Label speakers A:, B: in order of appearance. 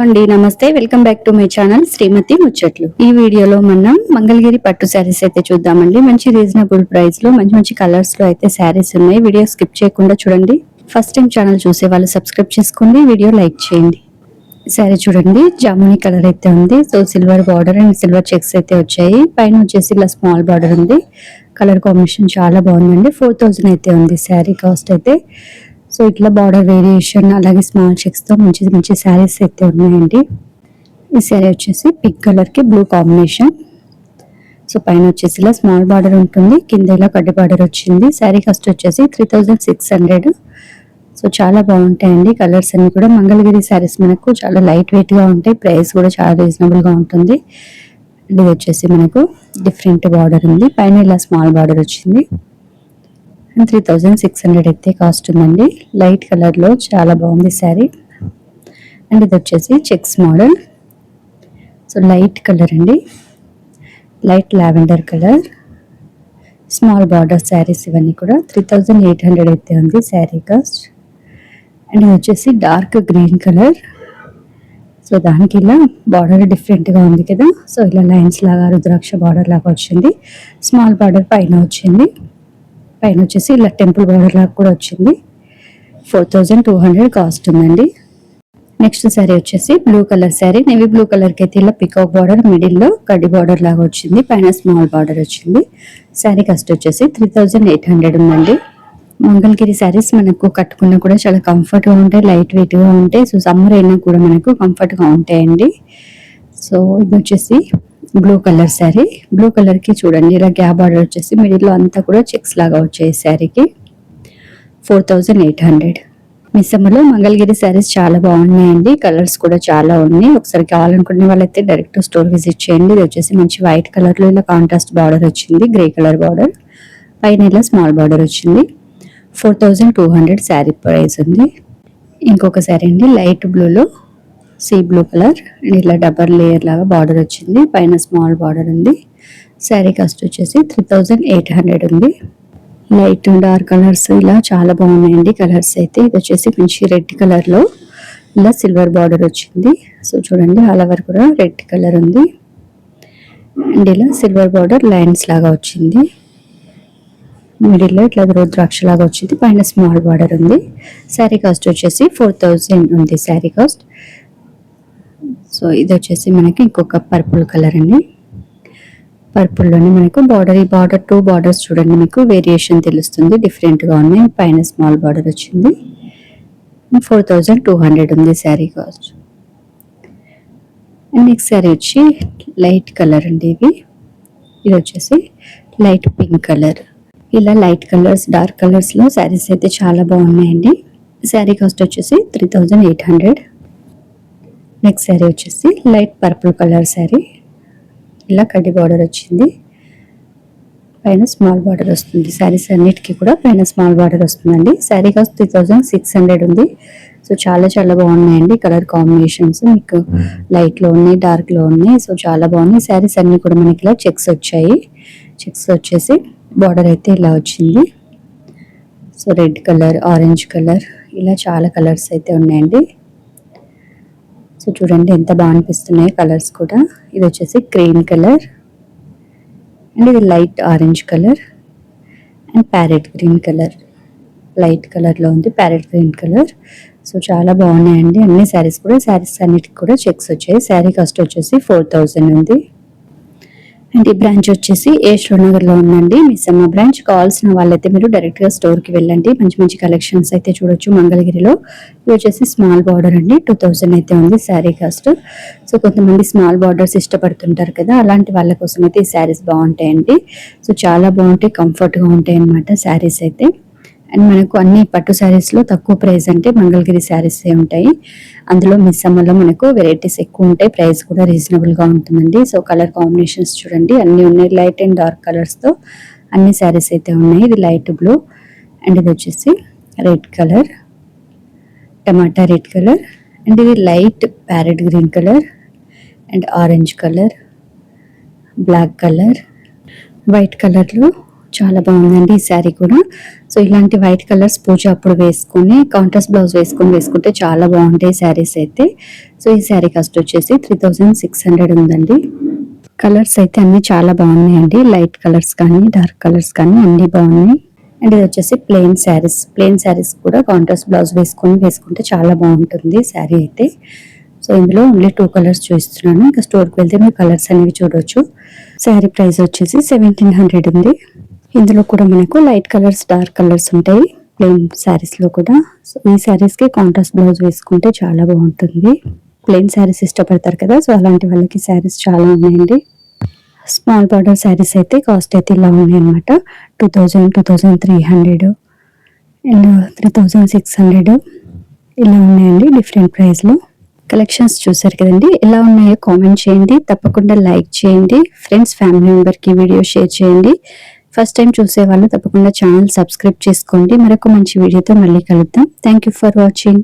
A: అండి నమస్తే. Welcome back to my channel Srimathi Muchatlu. ఈ వీడియోలో మనం మంగళగిరి పట్టు శారీస్ అయితే చూద్దామండి. మంచి రీజనబుల్ ప్రైస్లో మంచి మంచి కలర్స్లో అయితే శారీస్ ఉన్నాయి. వీడియో స్కిప్ చేయకుండా చూడండి. ఫస్ట్ టైం ఛానల్ చూసే వాళ్ళు సబ్స్క్రైబ్ చేసుకోండి. వీడియో లైక్ చేయండి. శారీ చూడండి. జాముని కలర్ అయితే ఉంది. So silver border and silver checks అయితే వచ్చాయి. పైన వచ్చేసి ఇలా స్మాల్ బార్డర్ ఉంది. కలర్ కాంబినేషన్ చాలా బాగుందండి. ఫోర్ థౌజండ్ అయితే ఉంది శారీ కాస్ట్ అయితే. సో ఇట్లా బార్డర్ వేరియేషన్ అలాగే స్మాల్ చెక్స్తో మంచి మంచి శారీస్ అయితే ఉన్నాయండి. ఈ శారీ వచ్చేసి పింక్ కలర్కి బ్లూ కాంబినేషన్ సో పైన వచ్చేసి ఇలా స్మాల్ బార్డర్ ఉంటుంది. కింద ఇలా కడ్డి బార్డర్ వచ్చింది. శారీ కాస్ట్ వచ్చేసి three thousand six hundred so చాలా బాగుంటాయండి కలర్స్ అన్ని కూడా. మంగళగిరి శారీస్ మనకు చాలా లైట్ వెయిట్గా ఉంటాయి. ప్రైస్ కూడా చాలా రీజనబుల్గా ఉంటుంది. ఇది వచ్చేసి మనకు డిఫరెంట్ బార్డర్ ఉంది. పైన ఇలా స్మాల్ బార్డర్ వచ్చింది. త్రీ థౌజండ్ సిక్స్ హండ్రెడ్ అయితే కాస్ట్ ఉందండి. లైట్ కలర్లో చాలా బాగుంది శారీ అండ్ ఇది వచ్చేసి checks model so light colour అండి. Light lavender colour small border saris ఇవన్నీ కూడా త్రీ థౌజండ్ ఎయిట్ హండ్రెడ్ అయితే ఉంది శారీ కాస్ట్ అండ్ ఇది వచ్చేసి డార్క్ గ్రీన్ కలర్ సో దానికి ఇలా బార్డర్ డిఫరెంట్గా ఉంది కదా. సో ఇలా లైన్స్ లాగా రుద్రాక్ష బార్డర్ లాగా వచ్చింది. స్మాల్ బార్డర్ పైన వచ్చింది. పైన వచ్చేసి ఇలా టెంపుల్ బార్డర్ లాగా కూడా వచ్చింది. Four thousand two hundred cost ఉందండి. నెక్స్ట్ శారీ వచ్చేసి blue colour sari. Navy blue కలర్కి అయితే ఇలా పికాక్ బార్డర్ మిడిల్లో కడ్డీ బార్డర్ లాగా వచ్చింది. పైన స్మాల్ బార్డర్ వచ్చింది. శారీ కాస్ట్ వచ్చేసి త్రీ థౌజండ్ ఎయిట్ హండ్రెడ్ ఉందండి. మంగళగిరి శారీస్ మనకు కట్టుకున్నా కూడా చాలా కంఫర్ట్గా ఉంటాయి లైట్ వెయిట్గా ఉంటాయి. సో సమ్మర్ అయినా కూడా మనకు కంఫర్ట్గా ఉంటాయండి. సో ఇది వచ్చేసి బ్లూ కలర్ శారీ బ్లూ కలర్కి చూడండి. ఇలా గ్యాప్ బార్డర్ వచ్చేసి మిడిల్లో అంతా కూడా చెక్స్ లాగా వచ్చాయి శారీకి ఫోర్ థౌజండ్ ఎయిట్ హండ్రెడ్ మిస్సమ్మలో మంగళగిరి శారీస్ చాలా బాగున్నాయండి. కలర్స్ కూడా చాలా ఉన్నాయి. ఒకసారి కావాలనుకునే వాళ్ళైతే డైరెక్ట్ స్టోర్ విజిట్ చేయండి. ఇది వచ్చేసి మంచి వైట్ కలర్లో ఇలా కాంట్రాస్ట్ బార్డర్ వచ్చింది. గ్రే కలర్ బార్డర్ పైన ఇలా స్మాల్ బార్డర్ వచ్చింది. Four thousand two hundred sari price ఉంది. ఇంకొక శారీ అండి. లైట్ బ్లూలో సీ బ్లూ కలర్ అండ్ ఇలా డబల్ లేయర్ లాగా బార్డర్ వచ్చింది. పైన స్మాల్ బార్డర్ ఉంది. శారీ కాస్ట్ వచ్చేసి త్రీ థౌజండ్ ఎయిట్ హండ్రెడ్ ఉంది. లైట్ డార్క్ కలర్స్ ఇలా చాలా బాగున్నాయండి కలర్స్ అయితే. ఇది వచ్చేసి మంచి రెడ్ కలర్లో ఇలా సిల్వర్ బార్డర్ వచ్చింది. సో చూడండి ఆల్ ఓవర్ కూడా రెడ్ కలర్ ఉంది. అండ్ ఇలా సిల్వర్ బార్డర్ లైన్స్ లాగా వచ్చింది. మిడిల్లో ఇట్లా రుద్రాక్ష లాగా వచ్చింది. పైన స్మాల్ బార్డర్ ఉంది. శారీ కాస్ట్ వచ్చేసి ఫోర్ థౌజండ్ ఉంది శారీ కాస్ట్. సో ఇది వచ్చేసి మనకి ఇంకొక పర్పుల్ కలర్ అండి. పర్పుల్లోనే మనకు బార్డర్ ఈ బార్డర్ టూ బార్డర్స్ చూడండి మీకు. వేరియేషన్ తెలుస్తుంది డిఫరెంట్గా ఉన్నాయి. పైన స్మాల్ బార్డర్ వచ్చింది. ఫోర్ థౌజండ్ టూ హండ్రెడ్ ఉంది sari cost and next sari వచ్చి లైట్ కలర్ అండి ఇవి ఇది వచ్చేసి లైట్ పింక్ కలర్ ఇలా లైట్ కలర్స్ డార్క్ కలర్స్లో శారీస్ అయితే చాలా బాగున్నాయండి. శారీ కాస్ట్ వచ్చేసి three thousand eight hundred next sari వచ్చేసి లైట్ పర్పుల్ కలర్ శారీ. ఇలా కడ్డీ బార్డర్ వచ్చింది. పైన స్మాల్ బార్డర్ వస్తుంది. శారీస్ అన్నిటికీ కూడా పైన స్మాల్ బార్డర్ వస్తుందండి. Sari cost three thousand six hundred ఉంది. సో చాలా చాలా బాగున్నాయండి కలర్ కాంబినేషన్స్. మీకు లైట్లో ఉన్నాయి డార్క్లో ఉన్నాయి. సో చాలా బాగున్నాయి. శారీస్ అన్ని కూడా మనకి ఇలా చెక్స్ వచ్చాయి. చెక్స్ వచ్చేసి బార్డర్ అయితే ఇలా వచ్చింది. So red colour orange colour ఇలా చాలా కలర్స్ అయితే ఉన్నాయండి. సో చూడండి ఎంత బాగా అనిపిస్తున్నాయి కలర్స్ కూడా. ఇది వచ్చేసి క్రీమ్ కలర్. అండ్ ఇది light orange colour. And parrot green colour. Light కలర్లో ఉంది ప్యారెట్ గ్రీన్ కలర్. సో చాలా బాగున్నాయండి. అన్ని శారీస్ కూడా శారీస్ అన్నిటికి కూడా చెక్స్ వచ్చాయి. శారీ కాస్ట్ వచ్చేసి ఫోర్ థౌజండ్ ఉంది. అండ్ ఈ బ్రాంచ్ వచ్చేసి ఏ లో ఉందండి. మిస్సమ్మ బ్రాంచ్ కావాల్సిన వాళ్ళైతే మీరు డైరెక్ట్గా స్టోర్కి వెళ్ళండి. మంచి మంచి కలెక్షన్స్ అయితే చూడొచ్చు మంగళగిరిలో. ఇది వచ్చేసి స్మాల్ బార్డర్ అండి. టూ థౌజండ్ అయితే ఉంది శారీ కాస్ట్ సో కొంతమంది స్మాల్ బార్డర్స్ ఇష్టపడుతుంటారు కదా అలాంటి వాళ్ళ కోసం అయితే ఈ శారీస్ బాగుంటాయండి. సో చాలా బాగుంటాయి కంఫర్ట్గా ఉంటాయి అనమాట శారీస్ అయితే. అండ్ మనకు అన్ని పట్టు శారీస్లో తక్కువ ప్రైస్ అంటే మంగళగిరి శారీసే ఉంటాయి. అందులో మిస్ అమ్మలో మనకు వెరైటీస్ ఎక్కువ ఉంటాయి. ప్రైస్ కూడా రీజనబుల్గా ఉంటుందండి. సో కలర్ కాంబినేషన్స్ చూడండి. అన్నీ ఉన్నాయి. లైట్ అండ్ డార్క్ కలర్స్తో అన్ని శారీస్ అయితే ఉన్నాయి. ఇది లైట్ బ్లూ అండ్ ఇది వచ్చేసి రెడ్ కలర్ టమాటా రెడ్ కలర్ అండ్ ఇది light parrot green colour and orange colour black colour white కలర్లో చాలా బాగుందండి ఈ శారీ కూడా. సో ఇలాంటి వైట్ కలర్స్ పూజ అప్పుడు వేసుకొని కాంట్రాస్ట్ బ్లౌజ్ వేసుకొని వేసుకుంటే చాలా బాగుంటాయి శారీస్ అయితే. సో ఈ శారీ కాస్ట్ వచ్చేసి త్రీ థౌజండ్ సిక్స్ హండ్రెడ్ ఉందండి. కలర్స్ అయితే అన్ని చాలా బాగున్నాయండి. లైట్ కలర్స్ కానీ డార్క్ కలర్స్ కానీ అన్నీ బాగున్నాయి. అండ్ ఇది వచ్చేసి ప్లెయిన్ శారీస్. ప్లెయిన్ శారీస్ కూడా కాంట్రాస్ట్ బ్లౌజ్ వేసుకొని వేసుకుంటే చాలా బాగుంటుంది శారీ అయితే. సో ఇందులో ఓన్లీ టూ కలర్స్ చూపిస్తున్నాను. ఇంకా స్టోర్కి వెళ్తే మీరు కలర్స్ అనేవి చూడొచ్చు. శారీ ప్రైస్ వచ్చేసి సెవెంటీన్ హండ్రెడ్ ఉంది. ఇందులో కూడా మనకు లైట్ కలర్స్ డార్క్ కలర్స్ ఉంటాయి. ప్లెయిన్ శారీస్లో కూడా. సో ఈ శారీస్కి కాంట్రాస్ట్ బ్లౌజ్ వేసుకుంటే చాలా బాగుంటుంది. ప్లెయిన్ శారీస్ ఇష్టపడతారు కదా సో అలాంటి వాళ్ళకి శారీస్ చాలా ఉన్నాయండి. స్మాల్ బార్డర్ శారీస్ అయితే కాస్ట్ అయితే ఇలా ఉన్నాయి అనమాట two thousand two thousand three hundred and three thousand six hundred ఇలా ఉన్నాయండి డిఫరెంట్ ప్రైస్లో కలెక్షన్స్ చూసారు కదండి ఎలా ఉన్నాయో కామెంట్ చేయండి. తప్పకుండా లైక్ చేయండి. ఫ్రెండ్స్ ఫ్యామిలీ మెంబర్కి వీడియో షేర్ చేయండి. ఫస్ట్ టైం చూసే వాళ్ళు తప్పకుండా ఛానల్ సబ్స్క్రైబ్ చేసుకోండి. మరొక మంచి వీడియోతో మళ్ళీ కలుద్దాం. Thank you for watching